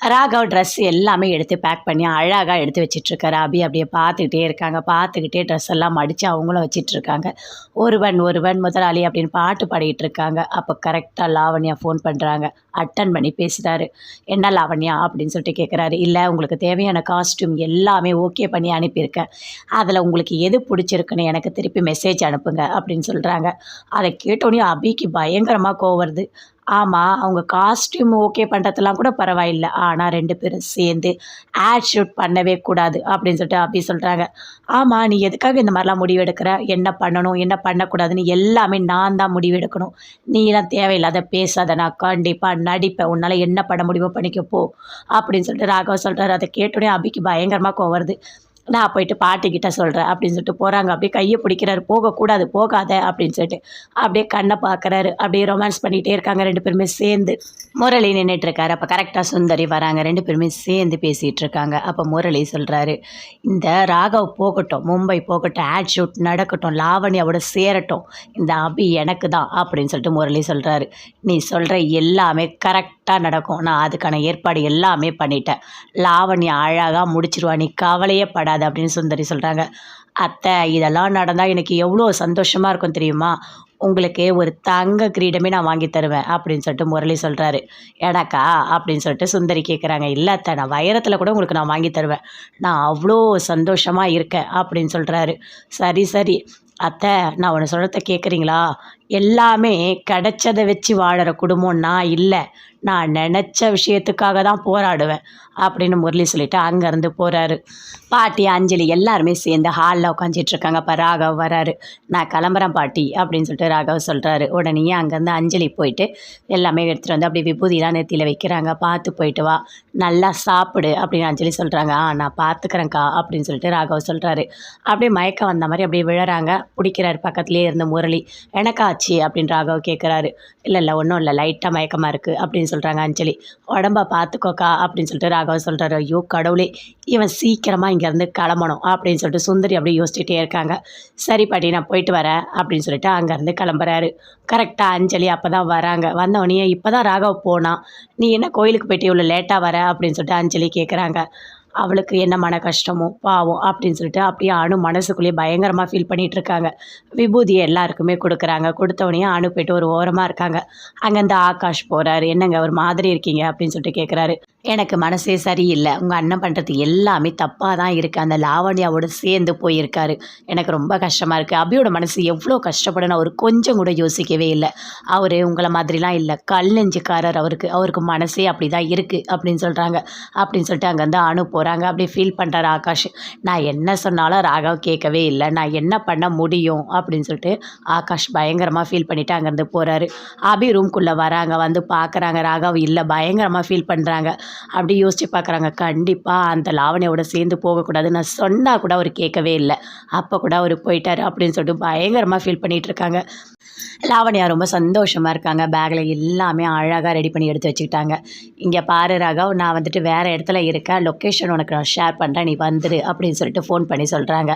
Raghav dress எல்லாமே எடுத்து back பண்ணி அழகாக எடுத்து வச்சிட்ருக்காரு அபி அப்படியே பார்த்துக்கிட்டே இருக்காங்க. பார்த்துக்கிட்டே ட்ரெஸ் எல்லாம் மடித்து அவங்களும் வச்சிட்ருக்காங்க ஒருவன் ஒருவன் முதலாளி அப்படின்னு பாட்டு பாடிக்கிட்டு இருக்காங்க அப்போ கரெக்டாக லாவண்யா ஃபோன் பண்ணுறாங்க அட்டன் பண்ணி பேசுகிறாரு என்ன லாவண்யா அப்படின்னு சொல்லிட்டு கேட்குறாரு இல்லை உங்களுக்கு தேவையான காஸ்ட்யூம் எல்லாமே ஓகே பண்ணி அனுப்பியிருக்கேன். அதில் உங்களுக்கு எது பிடிச்சிருக்குன்னு எனக்கு திருப்பி மெசேஜ் அனுப்புங்க அப்படின்னு சொல்கிறாங்க அதை கேட்டோன்னே அபிக்கு பயங்கரமாக கோவம் வருது. ஆமாம் அவங்க காஸ்டியூம் ஓகே பண்ணுறதுலாம் கூட பரவாயில்ல. ஆனால் ரெண்டு பேரும் சேர்ந்து ஆட் ஷூட் பண்ணவே கூடாது அப்படின்னு சொல்லிட்டு அப்படி சொல்கிறாங்க ஆமாம் நீ எதுக்காக இந்த மாதிரிலாம் முடிவு எடுக்கிற என்ன பண்ணணும்? என்ன பண்ணக்கூடாதுன்னு எல்லாமே நான் தான் முடிவு எடுக்கணும் நீலாம் தேவையில்லாத பேசாத நான் கண்டிப்பாக நடிப்பேன். உன்னால் என்ன பண்ண முடியுமோ பண்ணிக்கப்போ அப்படின்னு சொல்லிட்டு ராகவ சொல்கிறாரு அதை கேட்டோடனே அபிக்கு பயங்கரமாக கோவருது நான் போயிட்டு பாட்டிக்கிட்ட சொல்கிறேன் அப்படின்னு சொல்லிட்டு போகிறாங்க அப்படியே கையை பிடிக்கிறாரு. போகக்கூடாது போகாத அப்படின்னு சொல்லிட்டு. அப்படியே கண்ணை பார்க்குறாரு. அப்படியே ரொமான்ஸ் பண்ணிகிட்டே இருக்காங்க ரெண்டு பேருமே சேர்ந்து. முரளி நின்றுட்டு இருக்காரு. அப்போ கரெக்டாக சுந்தரி வராங்க. ரெண்டு பேருமே சேர்ந்து பேசிகிட்டு இருக்காங்க. அப்போ முரளி சொல்கிறாரு இந்த ராகவ் போகட்டும் மும்பை போகட்டும் ஆட் ஷூட் நடக்கட்டும் லாவண்யாவோட சேரட்டும். இந்த அபி எனக்கு தான் அப்படின்னு சொல்லிட்டு முரளி சொல்கிறாரு நீ சொல்கிற எல்லாமே கரெக்ட் கரெக்டாக நடக்கும். நான் அதுக்கான ஏற்பாடு எல்லாமே பண்ணிட்டேன். லாவண்யா அழகாக முடிச்சிருவா. நீ கவலையே படாது அப்படின்னு சுந்தரி சொல்கிறாங்க அத்தை இதெல்லாம் நடந்தால் எனக்கு எவ்வளோ சந்தோஷமாக இருக்கும் தெரியுமா? உங்களுக்கு ஒரு தங்க கிரீடமே நான் வாங்கி தருவேன் அப்படின்னு சொல்லிட்டு முரளி சொல்கிறாரு எனக்கா அப்படின்னு சொல்லிட்டு சுந்தரி கேட்குறாங்க இல்லை அத்தை நான் வைரத்தில் கூட உங்களுக்கு நான் வாங்கி தருவேன். நான் அவ்வளோ சந்தோஷமாக இருக்கேன் அப்படின்னு சொல்கிறாரு சரி சரி. அத்தை நான் ஒன்று சொல்கிறத கேட்குறீங்களா எல்லாமே கிடைச்சதை வச்சு வாழற குடும்பம் நான் இல்லை. நான் நினச்ச விஷயத்துக்காக தான் போராடுவேன் அப்படின்னு முரளி சொல்லிட்டு அங்கேருந்து போகிறாரு பாட்டி அஞ்சலி எல்லாருமே சேர்ந்து ஹாலில் உட்காந்துட்ருக்காங்க அப்போ ராகவ் வராரு. நான் கிளம்புறேன் பாட்டி அப்படின்னு சொல்லிட்டு ராகவ் சொல்கிறாரு உடனே அங்கேருந்து அஞ்சலி போயிட்டு எல்லாமே எடுத்துகிட்டு வந்து அப்படியே விபூதிலாம் நெத்தியில் வைக்கிறாங்க. பார்த்து போயிட்டு வா. நல்லா சாப்பிடு அப்படின்னு அஞ்சலி சொல்கிறாங்க ஆ நான் பார்த்துக்கிறேங்க்கா அப்படின்னு சொல்லிட்டு ராகவ் சொல்கிறாரு அப்படியே மயக்கம் வந்த மாதிரி அப்படியே விழறாங்க. பிடிக்கிறாரு பக்கத்துலேயே இருந்த முரளி. எனக்காச்சு அப்படின்னு ராகவ் கேட்குறாரு இல்லை இல்லை ஒன்றும் இல்லை. லைட்டாக மயக்கமாக இருக்குது அப்படின்னு சொல்கிறாங்க அஞ்சலி. உடம்ப பார்த்துக்கோக்கா அப்படின்னு சொல்லிட்டு ராகவ் சொல்கிறாரு ஐயோ கடவுளே இவன் சீக்கிரமாக இங்கேருந்து கிளம்பணும் அப்படின்னு சொல்லிட்டு சுந்தரி அப்படியே யோசிச்சுட்டே இருக்காங்க. சரி பாட்டி நான் போயிட்டு வரேன் அப்படின்னு சொல்லிட்டு அங்கேருந்து கிளம்புறாரு. கரெக்டாக அஞ்சலி அப்போ தான் வராங்க. வந்தவொடனே இப்போ தான் ராகவ் போனான். நீ என்ன கோயிலுக்கு போயிட்டு இவ்வளோ லேட்டாக வர? அப்படின்னு சொல்லிட்டு அஞ்சலி கேட்குறாங்க அவளுக்கு என்ன மன கஷ்டமோ பாவம் அப்படின்னு சொல்லிட்டு அப்படியே அணு மனசுக்குள்ளேயே பயங்கரமாக ஃபீல் பண்ணிகிட்டு இருக்காங்க விபூதியை எல்லாருக்குமே கொடுக்குறாங்க. கொடுத்தவொடனே அணு போயிட்டு ஒரு ஓரமாக இருக்காங்க. அங்கே இந்த ஆகாஷ் போகிறாரு என்னங்க ஒரு மாதிரி இருக்கீங்க அப்படின்னு சொல்லிட்டு கேட்குறாரு எனக்கு மனசே சரியில்லை. உங்கள் அண்ணன் பண்ணுறது எல்லாமே தப்பாக தான் இருக்குது அந்த லாவண்யாவோட சேர்ந்து போயிருக்காரு. எனக்கு ரொம்ப கஷ்டமாக இருக்குது அபியோட மனசு எவ்வளோ கஷ்டப்படணும் அவர் கொஞ்சம் கூட யோசிக்கவே இல்லை. அவர் உங்களை மாதிரிலாம் இல்லை. கல் நெஞ்சுக்காரர் அவருக்கு. அவருக்கு மனசே அப்படி தான் இருக்குது அப்படின்னு சொல்கிறாங்க அப்படின்னு சொல்லிட்டு அங்கேருந்து அணு போகிறாங்க அப்படியே ஃபீல் பண்ணுறாரு ஆகாஷ். நான் என்ன சொன்னாலும் ராகவ் கேட்கவே இல்லை. நான் என்ன பண்ண முடியும்? அப்படின்னு சொல்லிட்டு ஆகாஷ் பயங்கரமாக ஃபீல் பண்ணிவிட்டு அங்கேருந்து போகிறாரு அபி ரூம்குள்ளே வராங்க. வந்து பார்க்குறாங்க. ராகவ் இல்லை. பயங்கரமாக ஃபீல் பண்ணுறாங்க அப்படி யோசிச்சு பார்க்குறாங்க. கண்டிப்பாக அந்த லாவணியோட சேர்ந்து போகக்கூடாது நான் சொன்னால் கூட அவர் கேட்கவே இல்லை. அப்போ கூட அவர் போயிட்டார் அப்படின்னு சொல்லிட்டு பயங்கரமாக ஃபீல் பண்ணிகிட்டு இருக்காங்க. லாவண்யா ரொம்ப சந்தோஷமாக இருக்காங்க. பேக்கில் எல்லாமே அழகாக ரெடி பண்ணி எடுத்து வச்சுக்கிட்டாங்க. இங்கே பாரு ராகவ் நான் வந்துட்டு வேறு இடத்துல இருக்கேன். லொக்கேஷன் உனக்கு நான் ஷேர் பண்ணுறேன் நீ வந்துடு அப்படின்னு சொல்லிட்டு ஃபோன் பண்ணி சொல்கிறாங்க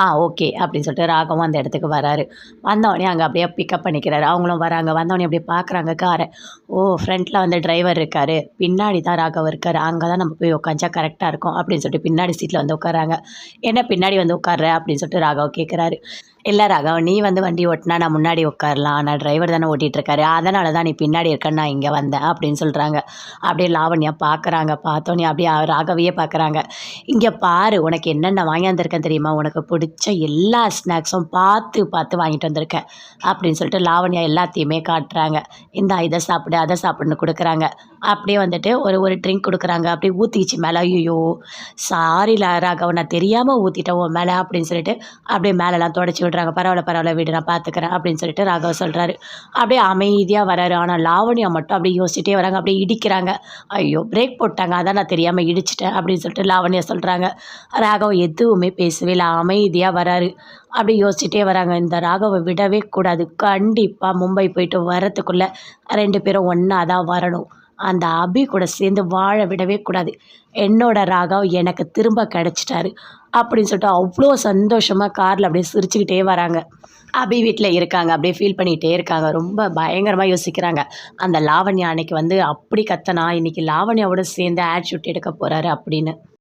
ஆ ஓகே அப்படின்னு சொல்லிட்டு ராகவும் அந்த இடத்துக்கு வராரு. வந்தவொடனே அங்கே அப்படியே பிக்கப் பண்ணிக்கிறாரு. அவங்களும் வராங்க. வந்தவொடனே அப்படியே பார்க்குறாங்க காரை ஓ ஃப்ரண்ட்டில் வந்து டிரைவர் இருக்கார். பின்னாடி தான் ராகவ் இருக்கார். அங்கே தான் நம்ம போய் உட்காந்தா கரெக்டாக இருக்கும். அப்படின்னு சொல்லிட்டு பின்னாடி சீட்டில் வந்து உட்காராங்க என்ன பின்னாடி வந்து உட்கார்ற அப்படின்னு சொல்லிட்டு ராகவ் கேட்குறாரு இல்லை ராகவ் நீ வந்து வண்டி ஓட்டினா நான் முன்னாடி உட்காரலாம். ஆனால் டிரைவர் தானே ஓட்டிகிட்ருக்காரு அதனால தான் நீ பின்னாடி இருக்கன்னு நான் இங்கே வந்தேன் அப்படின்னு சொல்கிறாங்க அப்படியே லாவண்யா பார்க்குறாங்க பார்த்தோன்னே அப்படியே ராகவையே பார்க்குறாங்க இங்கே பாரு உனக்கு என்னென்ன வாங்கி வந்திருக்கேன் தெரியுமா? உனக்கு பிடிச்ச எல்லா ஸ்நாக்ஸும் பார்த்து பார்த்து வாங்கிட்டு வந்திருக்கேன் அப்படின்னு சொல்லிட்டு லாவண்யா எல்லாத்தையுமே காட்டுறாங்க. இந்த இதை சாப்பிடு அதை சாப்பிடுன்னு கொடுக்குறாங்க. அப்படியே வந்துட்டு ஒரு ஒரு ட்ரிங்க் கொடுக்குறாங்க. அப்படியே ஊற்றிச்சு மேலே. ஐயோ சாரி ராகவ நான் தெரியாமல் ஊற்றிட்டேன் உன் மேலே அப்படின்னு சொல்லிட்டு அப்படியே மேலெலாம் தொடச்சி விடுறாங்க. பரவாயில்ல பரவாயில்ல வீடு நான் பார்த்துக்கிறேன் அப்படின்னு சொல்லிட்டு ராகவ் சொல்கிறாரு அப்படியே அமைதியாக வராரு. ஆனால் லாவண்யா மட்டும் அப்படியே யோசிச்சுட்டே வராங்க. அப்படியே இடிக்கிறாங்க. ஐயோ பிரேக் போட்டாங்க. அதான் நான் தெரியாமல் இடிச்சிட்டேன் அப்படின்னு சொல்லிட்டு லாவண்யா சொல்கிறாங்க ராகவ் எதுவுமே பேசவே இல்லை. அமைதியாக வராரு. அப்படி யோசிச்சுட்டே வராங்க. இந்த ராகவை விடவே கூடாது. கண்டிப்பாக மும்பை போயிட்டு வரத்துக்குள்ளே ரெண்டு பேரும் ஒன்றா தான் வரணும். அந்த அபி கூட சேர்ந்து வாழ விடவே கூடாது. என்னோட ராகவ் எனக்கு திரும்ப கிடச்சிட்டாரு. அப்படின்னு சொல்லிட்டு அவ்வளோ சந்தோஷமாக காரில் அப்படியே சிரிச்சுக்கிட்டே வராங்க. அபி வீட்டில் இருக்காங்க. அப்படியே ஃபீல் பண்ணிகிட்டே இருக்காங்க. ரொம்ப பயங்கரமாக யோசிக்கிறாங்க. அந்த லாவண்யா அன்னைக்கு வந்து அப்படி கத்தனா இன்னைக்கு லாவண்யாவோட சேர்ந்து ஆட் ஷூட் எடுக்க போகிறாரு அப்படின்னு.